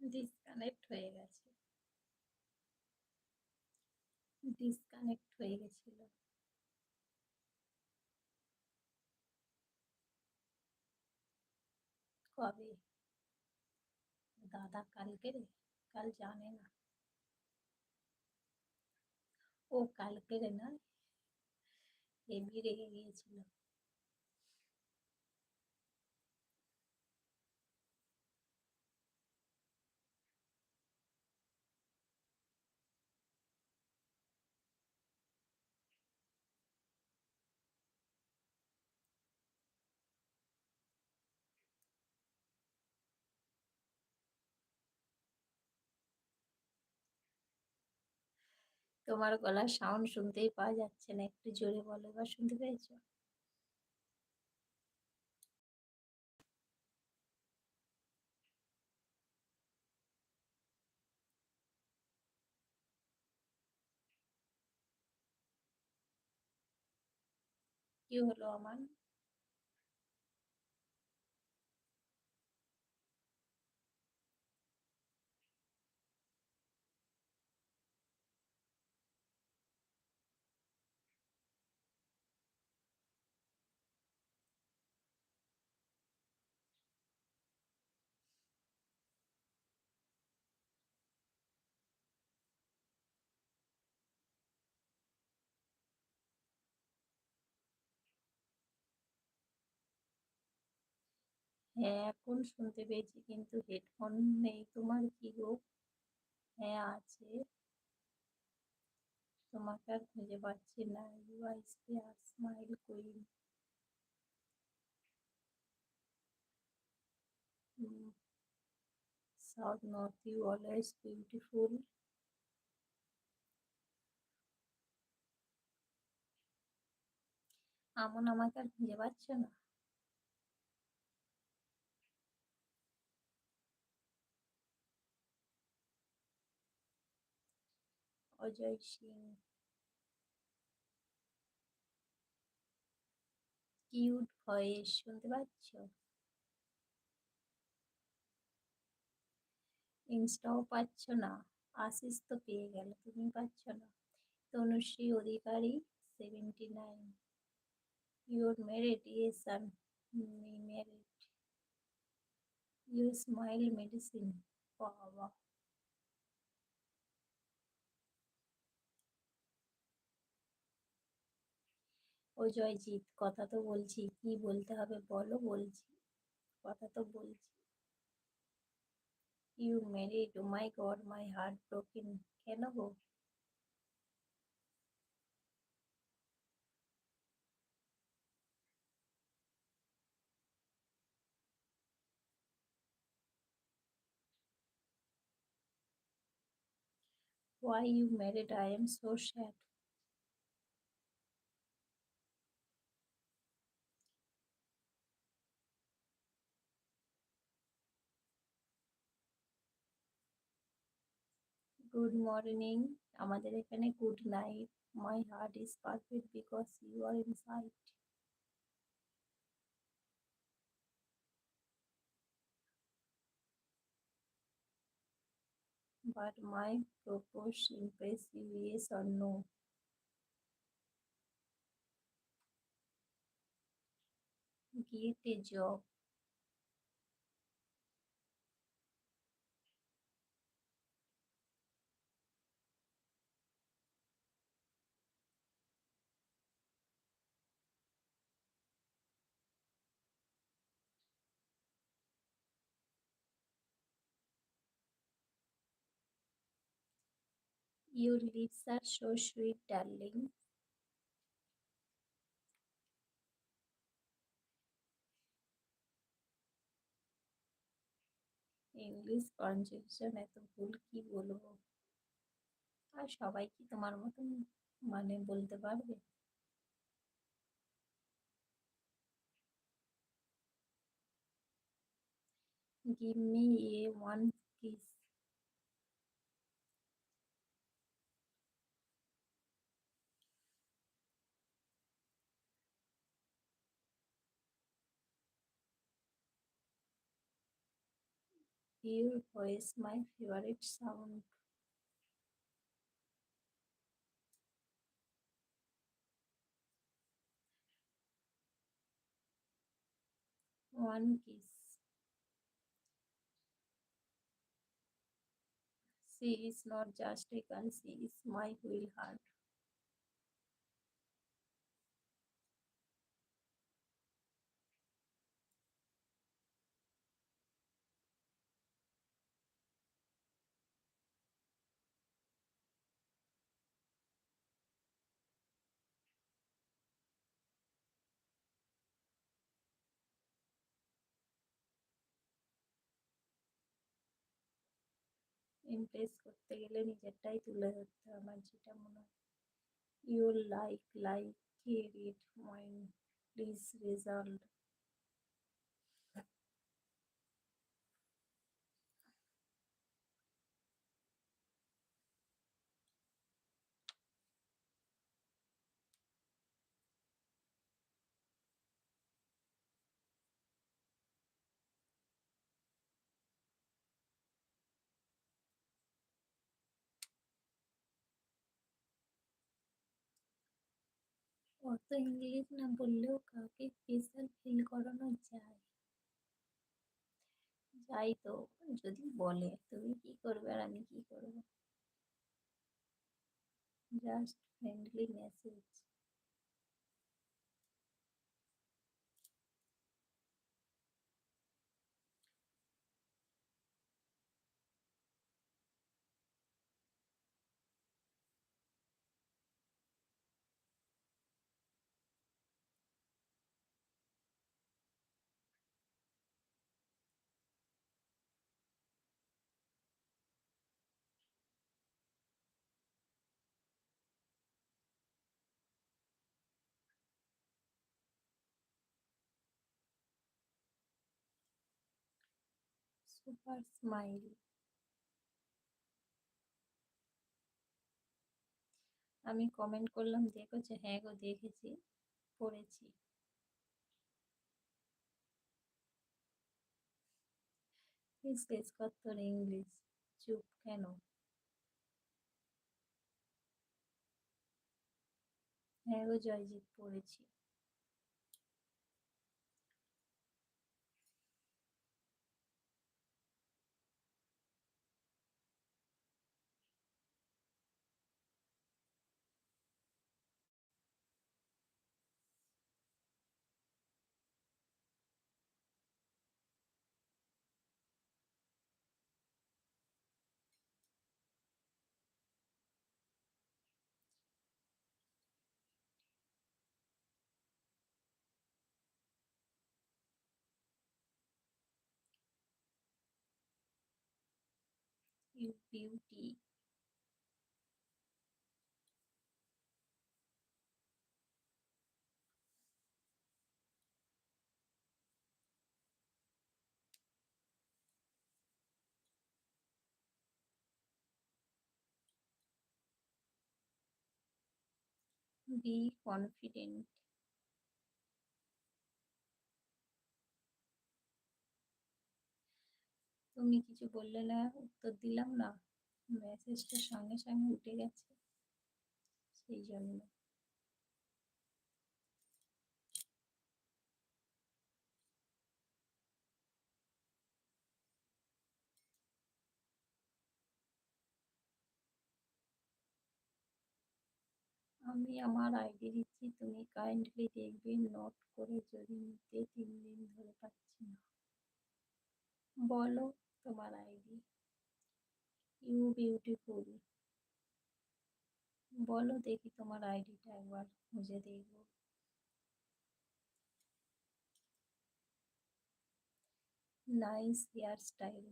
Disconnect হয়ে গেছে। Disconnect হয়ে গেছিল। কবে? দাদা কালকে রে? কাল জানে না। ও কালকে রে না? হেভি রেগে গিয়েছিল। তোমার গলার সাউন্ড শুনতেই পাওয়া যাচ্ছে না, একটু জোরে বলো এবার শুনতে পেয়েছ? কি হলো আমার? হ্যাঁ এখন শুনতে পেয়েছি কিন্তু হেডফোন নেই। তোমার কি গো? হ্যাঁ আছে। তোমাকে আর খুঁজে পাচ্ছি না। You eyes are smile queen south north you always beautiful Aman আমাকে আর খুঁজে পাচ্ছ না? অজয় সিং কিউট ভয়েস, শুনতে পাচ্ছ? ইনস্টাও পাচ্ছ না? আশিস তো পেয়ে গেল, তুমি পাচ্ছ না? Tanushree Adhikari seventy nine your merit yes I merit you smile medicine বাবা। ও জয়জিৎ কথা তো বলছি, কি বলতে হবে বলো বলছি, কথা তো বলছি you married oh my god my heart broken কেন গো Why you married? I am so sad. Good morning আমাদের এখানে good night my heart is perfect because you are inside but my propose impress you yes or no. Get a job. Your lips are so sweet, darling. English conjunction এত ভুল কি বলব আর সবাই কি তোমার মতন মানে বলতে পারবে give me a one Your voice my favorite sound. One kiss. She is not just a girl, she is my whole heart. Impress করতে গেলে নিজেরটাই তুলে ধরতে হয়। আমার যেটা মনে হয় your like like care it mind please result অত ইংলিশ না বললেও কাউকে স্পেশাল ফিল করানো যায়। যাই তো, যদি বলে, তুমি কি করবে আর আমি কি করব? জাস্ট ফ্রেন্ডলি মেসেজ সুপার আমি কমেন্ট করলাম দেখেছ হ্যাঁ গো, দেখেছি, পড়েছি। শেষ কর তোর ইংলিশ চুপ কেন? হ্যাঁ গো, জয়জিৎ, পড়েছি। ইউ বিউটি বি কনফিডেন্ট তুমি কিছু বললে না, উত্তর দিলাম না। মেসেজটা সঙ্গে সঙ্গে উঠে গেছে। সেই জন্য। আমি আমার আইডি দিচ্ছি, তুমি কাইন্ডলি দেখবে নোট করে যদি নিতে তিন দিন ধরে পাচ্ছি না। বলো। তোমার আইডি ইউ বিউটিফুল বলো দেখি তোমার আইডিটা একবার খুঁজে দেখব নাইস হেয়ার স্টাইল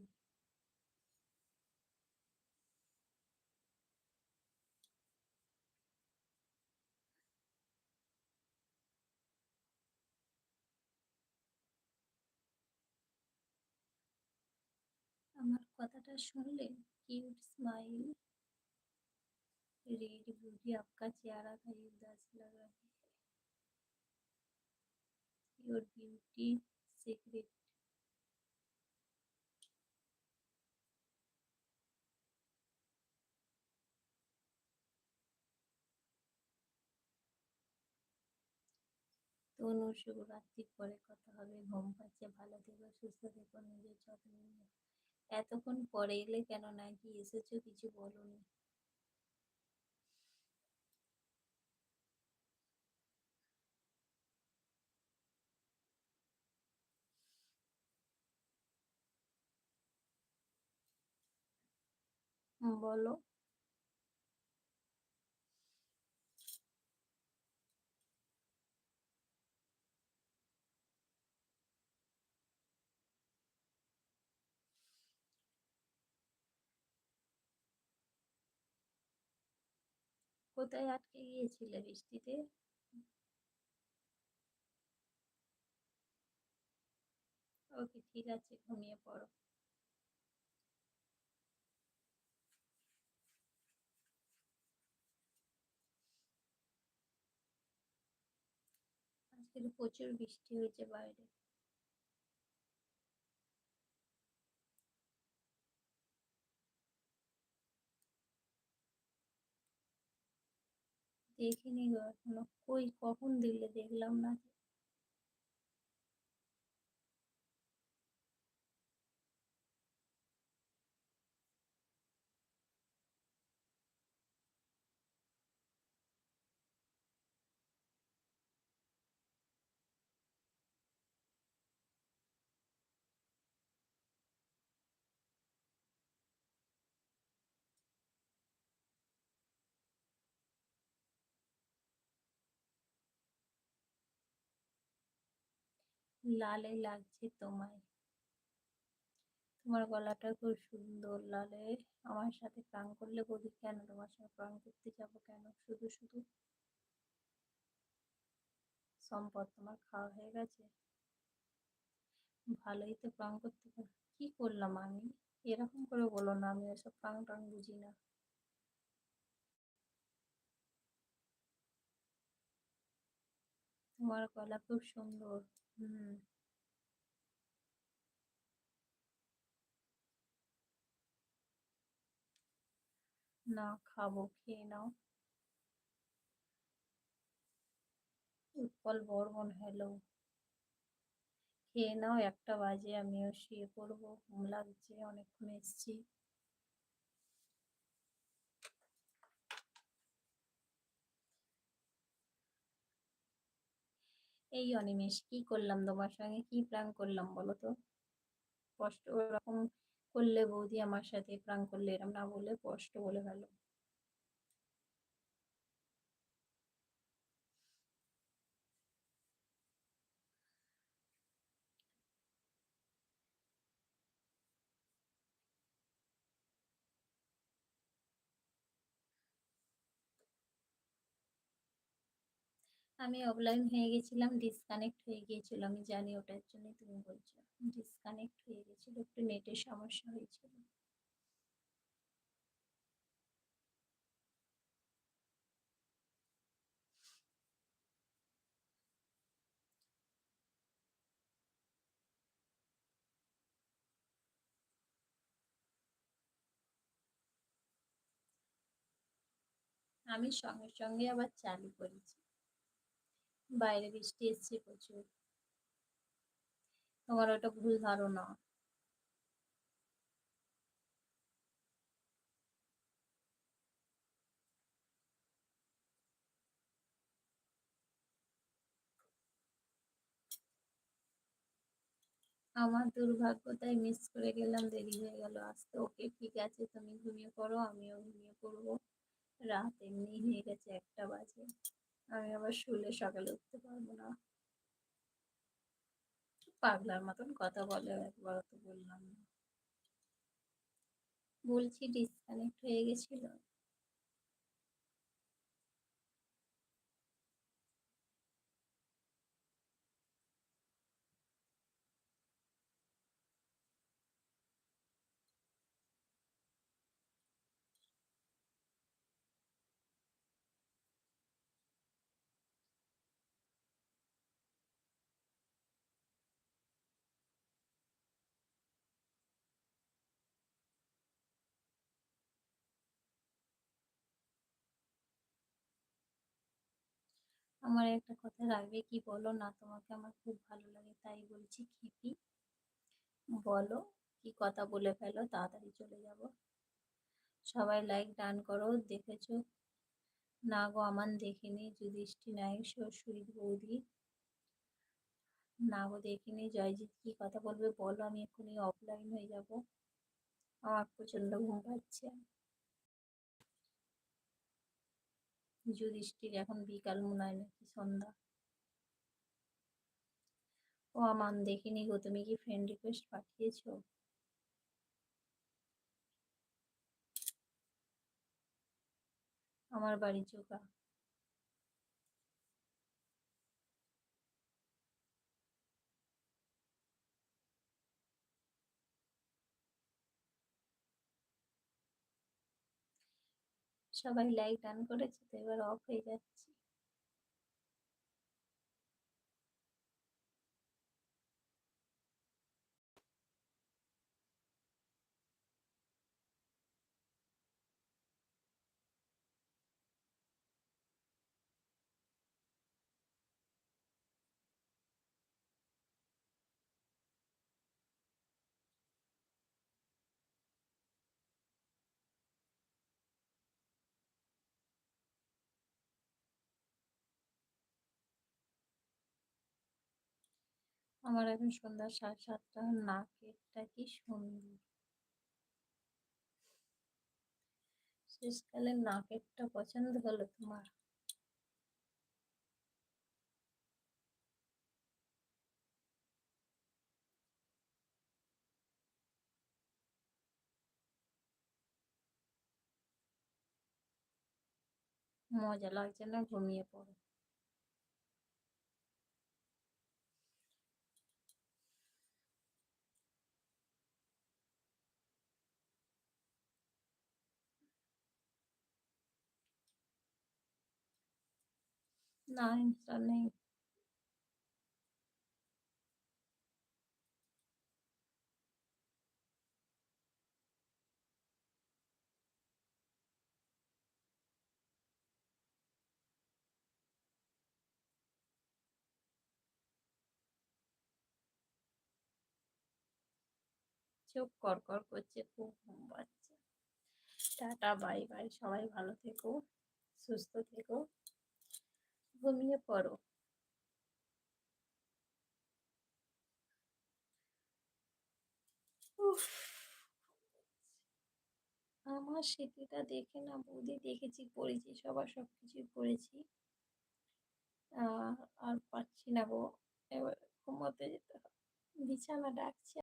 কথাটা শুনলে কিউট স্মাইল রেড ब्यूटी आपका चेहरा का उदास लग रहा है। योर ब्यूटी শুভরাত্রির পরে কথা হবে। ঘুম পাচ্ছে, ভালো থেকো, সুস্থ থেকো, নিজের যত্ন নিয়ে এতক্ষণ পরে এলে কেন নাকি এসেছ কিছু বলনি। বলো। কোথায় আটকে গিয়েছিলে বৃষ্টিতে? ওকে ঠিক আছে ঘুমিয়ে পড়ো। আজকে প্রচুর বৃষ্টি হয়েছে বাইরে। দেখিনি এখনও। কই কখন দিলে? দেখলাম না। লালে লাগছে তোমায়। তোমার গলাটা খুব সুন্দর লালে। আমার সাথে প্রাণ করলে বলি কেন? তোমার সাথে প্রাণ করতে যাব কেন? শুধু শুধু সম্পদ তোমার খাওয়া হয়ে গেছে। ভালোই তো প্রাণ করতে পারো। কি করলাম আমি? এরকম করে বলো না, আমি এসব প্রাণ টান বুঝি না। তোমার গলা খুব সুন্দর। হুম না, খাব, খেয়ে নাও। উৎপল বর্মন হ্যালো খেয়ে নাও, একটা বাজে, আমিও শুয়ে পড়ব, ঘুম লাগছে, অনেকক্ষণ এসছি। এই অনিমেষ, কি করলাম তোমার সঙ্গে? কি প্রাণ করলাম বলো তো? কষ্ট ওরকম করলে বৌদি আমার সাথে প্রাণ করলে এরম না বলে কষ্ট বলে গেল আমি অফলাইন হয়ে গেছিলাম ডিসকানেক্ট হয়ে গিয়েছিল। আমি জানি ওটার জন্য তুমি বলছো। ডিসকানেক্ট হয়ে গেছিল, একটু নেটের সমস্যা হয়েছিল। আমি সঙ্গে সঙ্গে আবার চালু করেছি। বাইরে বৃষ্টি এসছে প্রচুর। তোমার ওটা ভুল ধারণা। আমার দুর্ভাগ্য তাই মিস করে গেলাম, দেরি হয়ে গেল। আসতে ওকে ঠিক আছে, তুমি ঘুমিয়ে পড়ো, আমিও ঘুমিয়ে পড়ব। রাত এমনি হয়ে গেছে একটা বাজে। আমি আবার শুলে সকালে উঠতে পারব না। পাগলার মতন কথা বলে একবার তো বললাম। বলছি ডিসকানেক্ট হয়ে গেছিল। আমার একটা কথা রাখবে, কি বলো? না, তোমাকে আমার খুব ভালো লাগে, তাই বলছি খেপি। বলো, কি কথা বলে ফেলো, তাড়াতাড়ি চলে যাব। সবাই লাইক ডান করো, দেখেছ? না গো আমার দেখিনি যুধিষ্ঠি নায়ক সুইট বৌদি। না গো, দেখিনি, জয়জিৎ কি কথা বলবে বলো, আমি এক্ষুনি অফলাইন হয়ে যাব। আমার প্রচণ্ড ঘুম পাচ্ছে। যুধিষ্ঠির এখন বিকাল মনে হয় নাকি সন্ধ্যা। ও আমান, দেখিনি গো, তুমি কি ফ্রেন্ড রিকোয়েস্ট পাঠিয়েছো? আমার বাড়ি চোখা। সবাই লাইক ডান করেছে তো এবার অফ হয়ে যাচ্ছে। আমার এখন সন্ধ্যা সাড়ে সাতটা নাকেরটা কি সুন্দর। শেষকালে নাকেরটা পছন্দ হলো তোমার? মজা লাগছে না ঘুমিয়ে পড়ো। ইনস্টা নেই চোখ কর করছে খুব ঘুম পাচ্ছে টাটা বাই বাই সবাই ভালো থেকো, সুস্থ থেকো। ঘুমিয়ে পড়ো। আমার স্মৃতিটা দেখে না, বৌদি দেখেছি পড়েছি সবার সব কিছুই পড়েছি আর পাচ্ছি না গো। এবার ঘুমোতে যেতে বিছানা ডাকছে।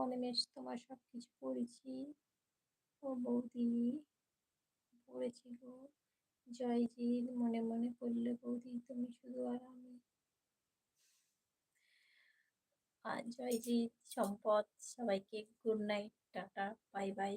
অনিমেষ, তোমার সব কিছু পড়েছি ও বৌদি। পড়েছি গো জয়জিৎ মনে মনে করলে বৌদি, তুমি শুধু আর আমি। আর জয়জিৎ সম্পদ, সবাইকে good night tata bye bye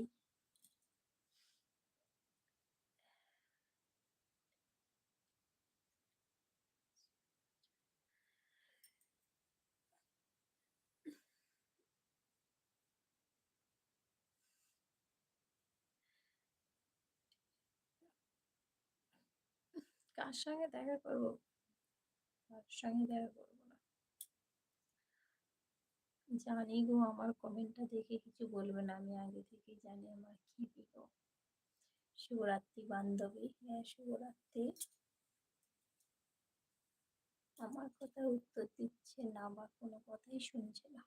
কার সঙ্গে দেখা করব। কার সঙ্গে দেখা করব না। জানি গো, আমার কমেন্টটা দেখে কিছু বলবে না। আমি আগে থেকে জানি আমার কি প্রিয় শিবরাত্রি বান্ধবী। হ্যাঁ শিবরাত্রি আমার কথা উত্তর দিচ্ছে না, আমার কোনো কথাই শুনছে না।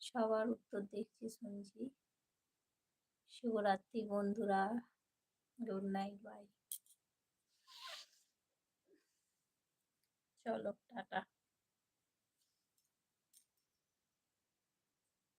সবার উত্তর দেখছি, শুনছি। শিবরাত্রি বন্ধুরা। গুড নাইট বাই চলো টাটা